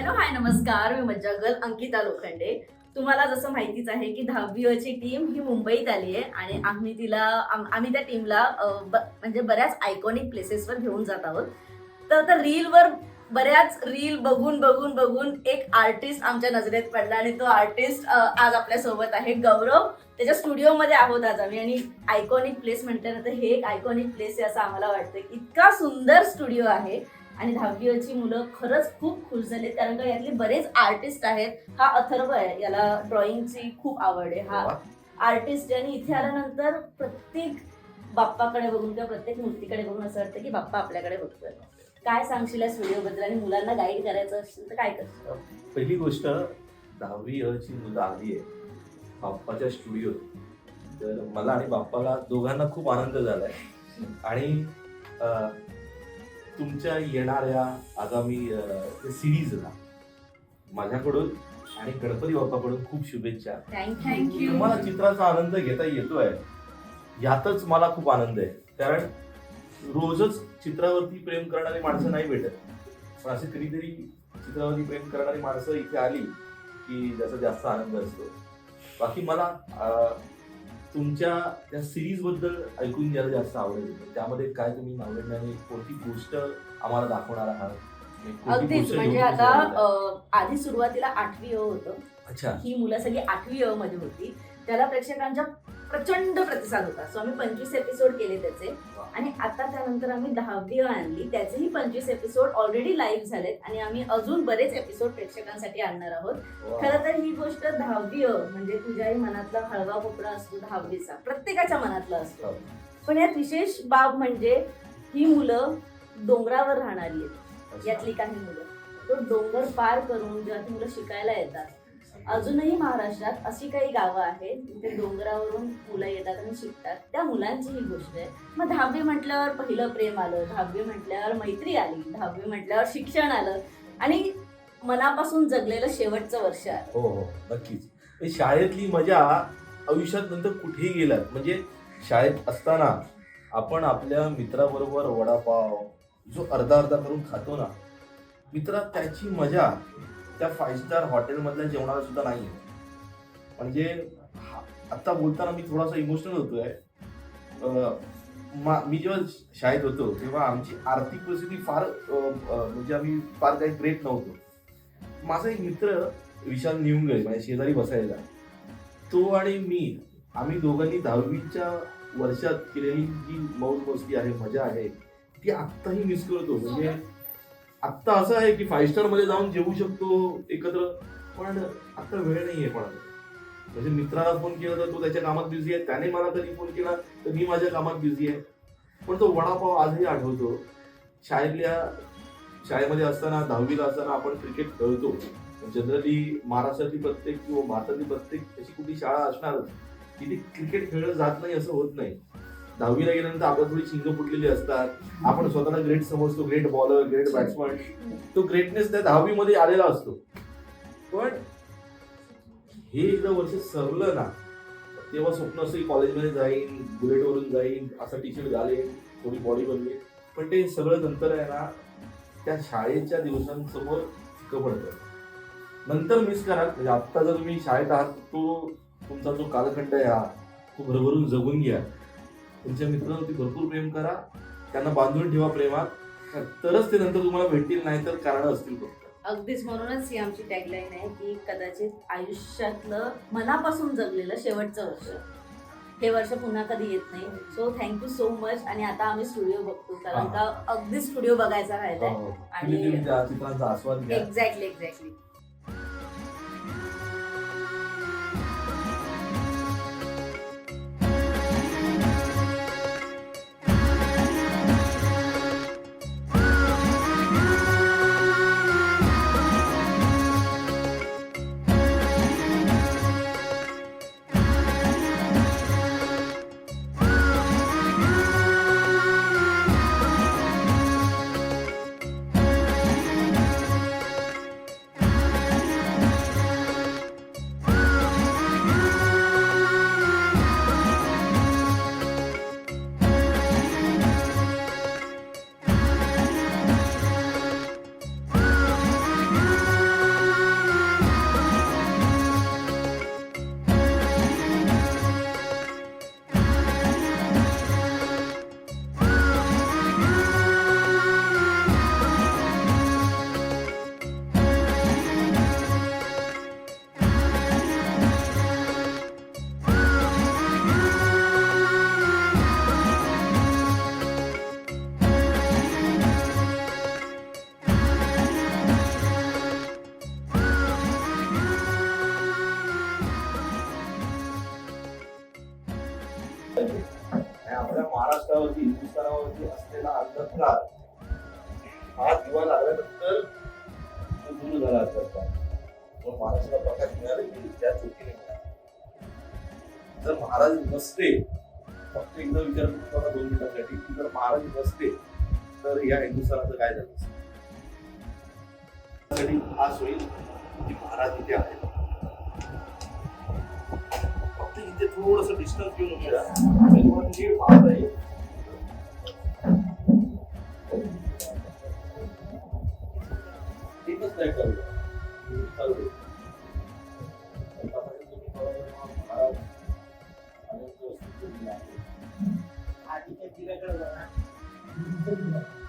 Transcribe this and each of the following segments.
Hello hi नमस्कार. मी मज्जा girl Ankita Lokhande. तुम्हाला जसं माहितीच आहे की दहावी ची टीम ही मुंबईत आली आहे आणि आम्ही तिला आम्ही त्या टीमला म्हणजे बऱ्याच आयकॉनिक प्लेसेसवर घेऊन जात आहोत. तर आता रीलवर बऱ्याच रील बघून बघून बघून एक आर्टिस्ट आमच्या नजरेत पडला आणि तो आर्टिस्ट आज आपल्यासोबत आहे. गौरव त्याच्या स्टुडिओमध्ये आहोत आज आम्ही आणि आयकॉनिक प्लेस म्हटल्यानंतर हे एक आयकॉनिक प्लेस आहे असं आम्हाला वाटतं इतका सुंदर स्टुडिओ आहे. आणि दहावीची मुलं खरंच खूप खुश झालेत कारण का यातले बरेच आर्टिस्ट आहेत. हा अथर्व आहे. याला ड्रॉइंगची खूप आवड आहे. हा आर्टिस्ट आणि इथे आल्यानंतर प्रत्येक बाप्पाकडे बघून किंवा प्रत्येक मूर्तीकडे बघून असं वाटतं की बाप्पा आपल्याकडे बघतोय. काय सांगशील या स्टुडिओ बद्दल? आणि मुलांना गाईड करायचं असेल तर काय करतो पहिली गोष्ट दहावी अची मुलं आली आहे बाप्पाच्या स्टुडिओत तर मला आणि बाप्पाला दोघांना खूप आनंद झालाय. आणि तुमच्या येणाऱ्या आगामी सिरीजला माझ्याकडून आणि गणपती बाप्पाकडून खूप शुभेच्छा. थँक्यू तुम्हाला चित्राचा आनंद घेता येतोय. यातच मला खूप आनंद आहे. कारण रोजच चित्रावरती प्रेम करणारी माणसं नाही भेटत. पण असे कधीतरी चित्रावरती प्रेम करणारी माणसं इथे आली की त्याचा जास्त आनंद असतो. बाकी मला तुमच्या त्या सिरीजबद्दल ऐकून घ्यायला जास्त आवडेल. त्यामध्ये काय तुम्ही नावडण्याने कोणती गोष्ट आम्हाला दाखवणार आहात? अगदीच म्हणजे आता आधी सुरुवातीला आठवी अ होतं. अच्छा. ही मुलं सगळी आठवी अ मध्ये होती. त्याला प्रेक्षकांचा प्रचंड प्रतिसाद होता. सो आम्ही पंचवीस एपिसोड केले त्याचे. आणि आता त्यानंतर आम्ही दहावी आणली. त्याचेही पंचवीस एपिसोड ऑलरेडी लाईव्ह झालेत. आणि आम्ही अजून बरेच एपिसोड प्रेक्षकांसाठी आणणार आहोत. खरं तर ही गोष्ट दहावी म्हणजे तुझ्याही मनातला हळवा कोपरा असतो दहावीचा. प्रत्येकाच्या मनातला असतो. हो. पण यात विशेष बाब म्हणजे ही मुलं डोंगरावर राहणारी आहेत. यातली काही मुलं. तो डोंगर पार करून जेव्हा ती मुलं शिकायला येतात अजूनही महाराष्ट्रात अशी काही गावं आहेत जिथे डोंगरावरून मुलं येतात आणि शिकतात. त्या मुलांची ही गोष्ट आहे. मग दहावी म्हटल्यावर पहिलं प्रेम आलं दहावी म्हटल्यावर मैत्री आली दहावी म्हटल्यावर शिक्षण आलं आणि मनापासून जगलेलं शेवटचं वर्ष आलं हो हो नक्कीच. शाळेतली मजा आयुष्यात नंतर कुठेही गेलात? म्हणजे शाळेत असताना आपण आपल्या मित्राबरोबर वडापाव जो अर्धा अर्धा करून खातो ना मित्रा त्याची मजा त्या फाईव्ह स्टार हॉटेलमधल्या जेवणाला सुद्धा नाही म्हणजे हा- बोलताना मी थोडासा इमोशनल होतोय. मा- मी जेव्हा शाळेत होतो तेव्हा आमची आर्थिक परिस्थिती फार म्हणजे आम्ही फार काही ग्रेट नव्हतो. माझा एक मित्र विशाल निघून गेले माझ्या शेजारी बसायला. तो आणि मी आम्ही दोघांनी दहावीच्या वर्षात केलेली जी मौज मस्ती आहे मजा आहे ती आत्ताही मिस करतो. म्हणजे आत्ता असं आहे की फाईव्ह स्टारमध्ये जाऊन जेवू शकतो एकत्र पण आत्ता वेळ नाहीये पण म्हणजे मित्राला फोन केला तर तो त्याच्या कामात बिझी आहे त्याने मला कधी फोन केला तर मी माझ्या कामात बिझी आहे. पण तो वडापाव आजही आठवतो. शाळेतल्या शाळेमध्ये असताना दहावीला असताना आपण क्रिकेट खेळतो. जनरली महाराष्ट्रातली प्रत्येक किंवा भारतातली प्रत्येक अशी कुठली शाळा असणारच ती क्रिकेट खेळलं जात नाही असं होत नाही. दहावीला गेल्यानंतर आपण थोडी शिंग फुटलेली असतात. आपण स्वतःला ग्रेट समजतो ग्रेट बॉलर ग्रेट बॅट्समन तो ग्रेटनेस त्या दहावीमध्ये आलेला असतो. पण हे एकदा वर्ष सरलं ना तेव्हा स्वप्न असतं की कॉलेजमध्ये जाईन बुलेटवरून जाईन असं टी शर्ट घालेन थोडी बॉडी बनवेन. पण ते सगळं नंतर आहे ना त्या शाळेच्या दिवसांसमोर फिकं पडतं. नंतर मिस करा. म्हणजे आत्ता जर तुम्ही शाळेत आहात तो तुमचा जो कालखंड आहे हा तो भरभरून जगून घ्या. तुमच्या मित्रांवरती भरपूर प्रेम करा. त्यांना बांधून ठेवा प्रेमात. तरच ते नंतर तुम्हाला भेटतील नाही तर कारण असतील फक्त. अगदीच म्हणूनच ही आमची टॅगलाईन आहे की कदाचित आयुष्यातलं मनापासून जगलेलं शेवटचं वर्ष. हे वर्ष पुन्हा कधी येत नाही. सो थँक्यू सो मच आणि आता आम्ही स्टुडिओ बघतो. कारण हा. का अगदी स्टुडिओ बघायचा राहिलाय. हो. आणि- चित्रांचा आस्वाद घ्या. एक्झॅक्टली एक्झॅक्टली पण महाराष्ट्राला प्रकाश मिळाला की त्या चुकीने मिळाला. जर महाराज नसते फक्त एकदा विचार करतो आता दोन मिनिटांसाठी की जर महाराज नसते तर या हिंदुस्थानाचं काय झालं? असतं? खास होईल की महाराज इथे आहेत. फक्त इथे थोडस डिस्टन्स घेऊन उभे राहा. म्हणजे महाराज 你在干儿你真的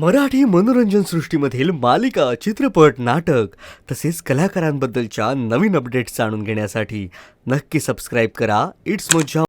मराठी मनोरंजन सृष्टीमधील मालिका चित्रपट नाटक तसेच कलाकारांबद्दलच्या नवीन अपडेट्स जाणून घेण्यासाठी नक्की सबस्क्राईब करा. इट्स मज्जा